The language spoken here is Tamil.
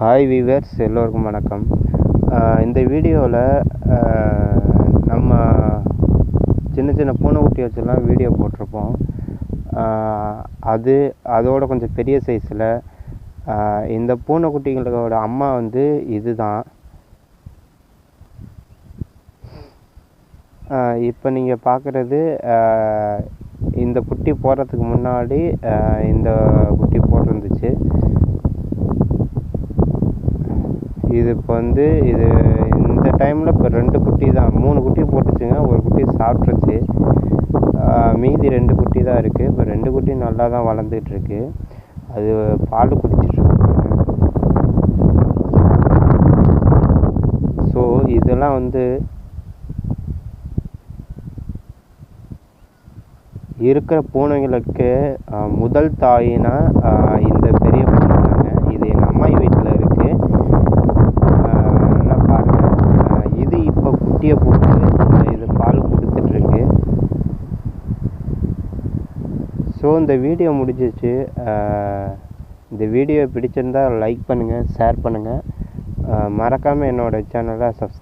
ஹாய் வீவர்ஸ் எல்லோருக்கும் வணக்கம். இந்த வீடியோவில் நம்ம சின்ன சின்ன பூனைக்குட்டி வச்செல்லாம் வீடியோ போட்டிருப்போம். அது அதோட கொஞ்சம் பெரிய சைஸில் இந்த பூனைக்குட்டிகளோட அம்மா வந்து இதுதான். இப்போ நீங்கள் பார்க்குறது இந்த குட்டி போடுறதுக்கு முன்னாடி இந்த குட்டி போட்டிருந்துச்சு. இது இப்போ வந்து இது இந்த டைமில் இப்போ ரெண்டு குட்டி தான். மூணு குட்டி போட்டுச்சுங்க. ஒரு குட்டி சாப்பிட்ருச்சு மீதி ரெண்டு குட்டி தான் இருக்குது இப்போ ரெண்டு குட்டி நல்லா தான் வளர்ந்துட்டுருக்கு அது பால் குடிச்சிட்ருக்கு ஸோ இதெல்லாம் வந்து இருக்கிற பூனைகளுக்கு முதல் தாயினா இந்த பெரிய பூனை தாங்க இது எங்கள் அம்மா வீட்டில் இருக்குது நல்லா பாருங்கள் இது இப்போ குட்டியை போட்டு இது பால் கொடுத்துட்ருக்கு ஸோ இந்த வீடியோ முடிஞ்சிச்சு. இந்த வீடியோ பிடிச்சிருந்தால் லைக் பண்ணுங்கள் ஷேர் பண்ணுங்கள் மறக்காமல் என்னோடய சேனலை சப்ஸ்கிரைப்